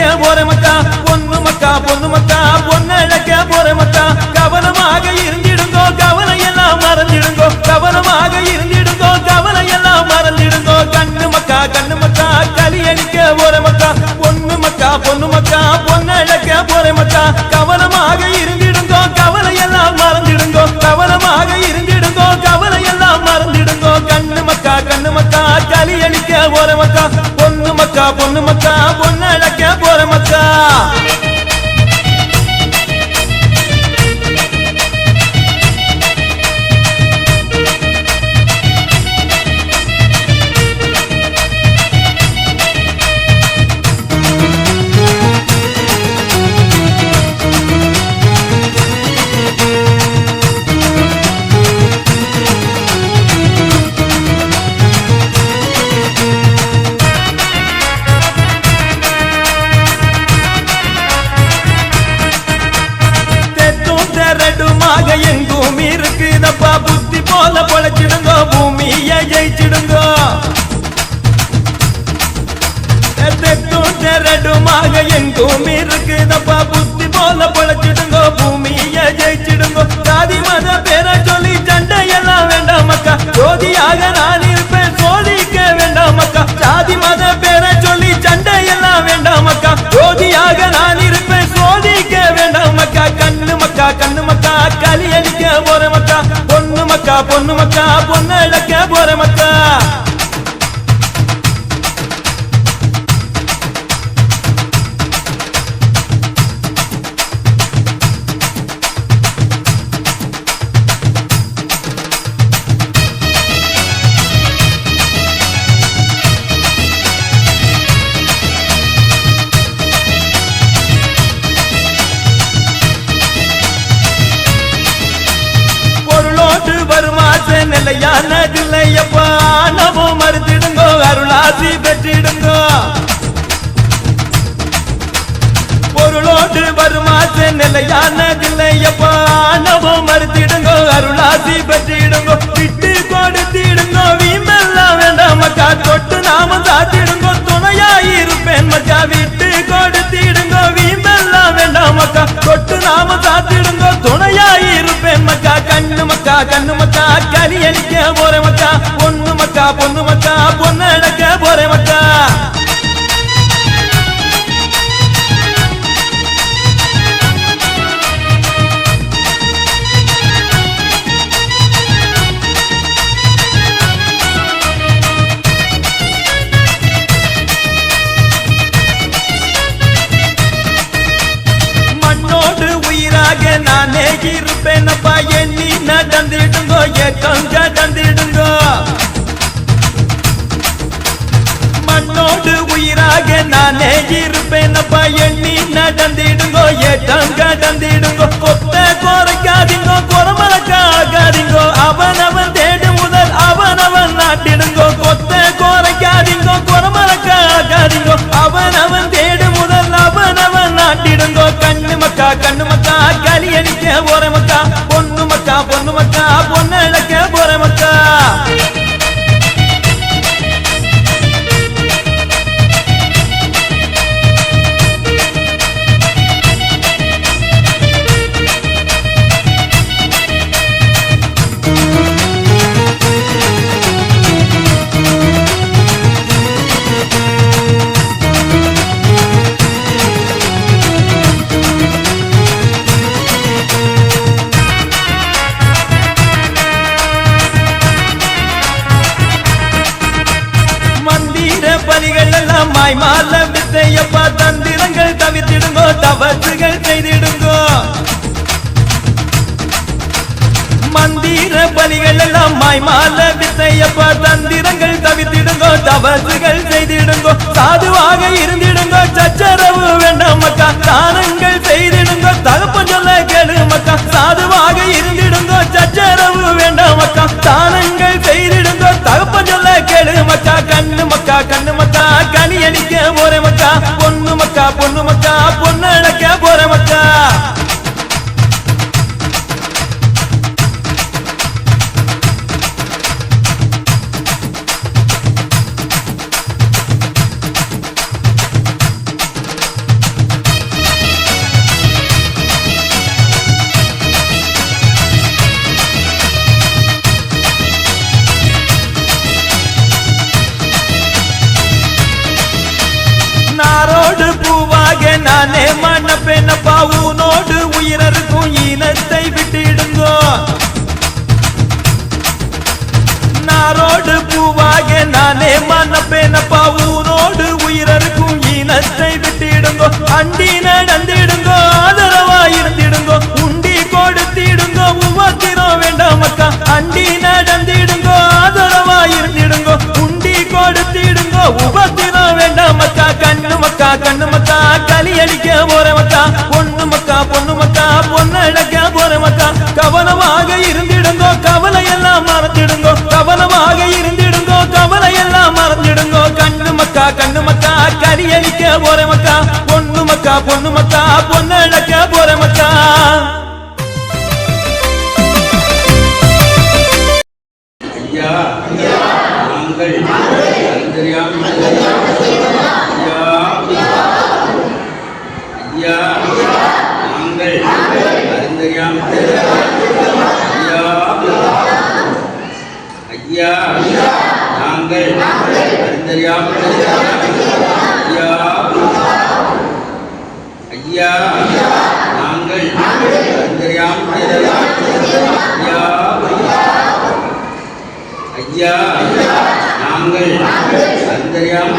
அழைக்க போற மக்கா பொண்ணு மக்கா பொண்ணு மக்கா பொண்ணு அழைக்க போற மக்கா கவனமாக இருந்திடுங்கோ கவலை எல்லாம் மறந்திடுங்கோ கவனமாக இருந்திடுங்கோ கவலை எல்லாம் மறந்திடுங்கோ. கண்ணு மக்கா கண்ணு மக்கா களி அடிக்க போற மக்கா பொண்ணு மக்கா பொண்ணு மக்கா பொண்ணு அழைக்க போற மக்கா கவனமாக இருந்திடுங்கோ கவலை எல்லாம் மறந்திடுங்கோ கவனமாக இருந்திடுங்கோ கவலை எல்லாம் மறந்திடுங்கோ. கண்ணு மக்கா கண்ணு மக்கா களி அடிக்க போற மக்கா மச்சா பொண்ணு மச்சா பொண்ணு அழைக்க போற மச்சா. கரடுமாக எங்கும் இருக்குதப்பா. புத்தி போல பொழைச்சிடுங்கோ பூமிய ஜெயிச்சிடுங்கோ. சாதி மத பேர சொல்லி சண்டை எல்லாம் வேண்டாம் மக்கா ஜோதியாக நான் இருப்பேன் சோதிக்க வேண்டாம் மக்கா சாதி மத பேர சொல்லி சண்டை எல்லாம் வேண்டாம் மக்கா ஜோதியாக நான் இருப்பேன் சோதிக்க வேண்டாம் மக்கா கண்ணு மக்கா கண்ணு மக்கா களி அடிக்க போற மக்கா. பொண்ணு மக்கா பொண்ணு மக்கா பொண்ணு அழைக்க போற மக்கா. நிலையானதில்லையப்பா நமோ மறுத்திடுங்கோ அருளாசி பெற்றிடுங்கோ. பொருளோட்டு வருமாச நிலையானதில்லையப்பா நமோ மறுத்திடுங்கோ அருளாசி பெற்றிடுங்கோ. விட்டு கொடுத்திடுங்கோ வீமெல்லாம் வேண்டாம். பொண்ணு மக்கா நானே இருப்பேனப்பா எண்ணி நடந்திடுங்கோ ஏக்கம் கடந்திடுங்கோ கொத்த குறைக்காதீங்கோ குறமலக்காகாதீங்கோ அவன் அவன் தேடு முதல் அவன் அவன் நாட்டிடுங்க மாலை மாய்மால வித்தையப்பா தந்திரங்கள் தவித்திடுங்கோ தவறுகள் செய்திடுங்கோ சாதுவாக இருந்திடுங்கோ சச்சரவு வேண்டாம் மக்கா தானங்கள் செய்திடுங்கோ தகப்பன் சொல்ல கேளு மக்கா. சாதுவாக இருந்திடுங்கோ சச்சரவு வேண்டாம் மக்கா தானங்கள் செய்திடுங்கோ தகப்பன் சொல்ல கேளு மக்கா. கண்ணு மக்கா கண்ணு மக்கா கனி அடிக்க போற மக்கா. பொண்ணு மக்கா பொண்ணு மக்கா நானே நானே மணப்பேனப்பா உனோடு உயிரருக்கும் இனத்தை விட்டிடுங்கோ. நாரோடு பூவாக நானே மணப்பேனப்பா உனோடு உயிரருக்கும் இனத்தை விட்டிடுங்கோ. அண்டி நடந்திடுங்கோ ஆதரவா இருந்திடுங்கோ உண்டி கொடுத்திடுங்கோ உவத்திரம் வேண்டாம் மக்கா கவனமாக இருந்திடுங்கோ கவலை எல்லாம் மறந்துடுங்கோ. கண்ணு மக்கா கண்ணு மக்கா களி அடிக்க போற மக்கா. பொண்ணு மக்கா பொண்ணு மக்கா பொண்ணு போற மக்கா. ஐயா நாங்கள் அந்தரியாமி ஐயா ஐயா நாங்கள் அந்தரியாமி ஐயா ஐயா நாங்கள் அந்தரியாமி ஐயா ஐயா நாங்கள் அந்தரியாமி ஐயா ஐயா நாங்கள் அந்தரியாம்